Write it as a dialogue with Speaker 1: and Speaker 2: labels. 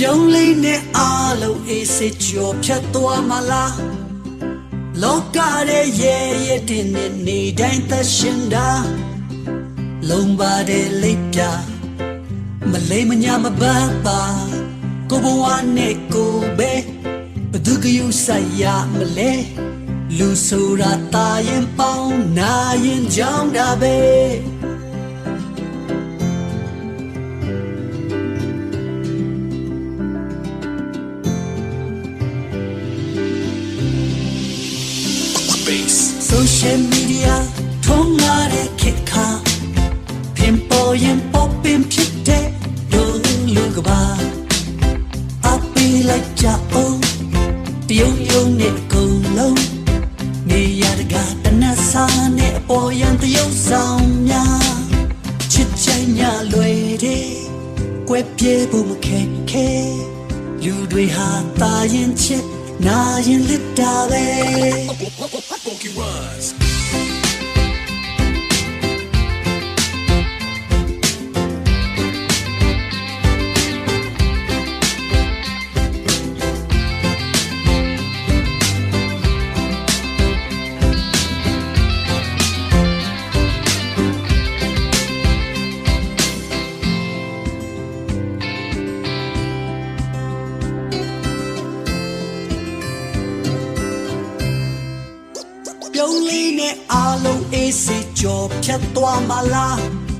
Speaker 1: ပြုံးလေးနဲ့အားလုံးအေးစစ်ကြောဖြတ်သွားမလားလောကရဲ့ရဲ့ရဲ့တင်နေနေတိုင်းသက်ရှင်တာလုံးပါတဲ့လိပ်ပြမလေးမညာမပန်းပါကိုဘဝနဲ့ကိုပဲဘသူကယူဆိုင်ရမလဲလူဆိုတာတာရင်ပေါင်းနာရင်ကြောင်းတာပဲ social media ထုံးလာတဲ့ခေတ်ခါပင်ပေါ်ရင်ပေါ်ပင်ဖြစ်တဲ့ဒုလူကပါအပီလိုက်ကြအောင်တယုံယုံနဲ့ကုန်လုံးနေရတကတနတ်စာနဲ့အပေါ်ရန်တယုံဆောင်များချစ်ချိုင်ညာလွယ်တဲ့ကွယ်ပြေဖို့မခဲခဲလူတွေဟာတာရင်ချစ်နာရင်လစ်တာပဲ
Speaker 2: funky
Speaker 1: ပြုံးလေးနဲ့အားလုံးအေးစေကြောဖြတ်သွားမလား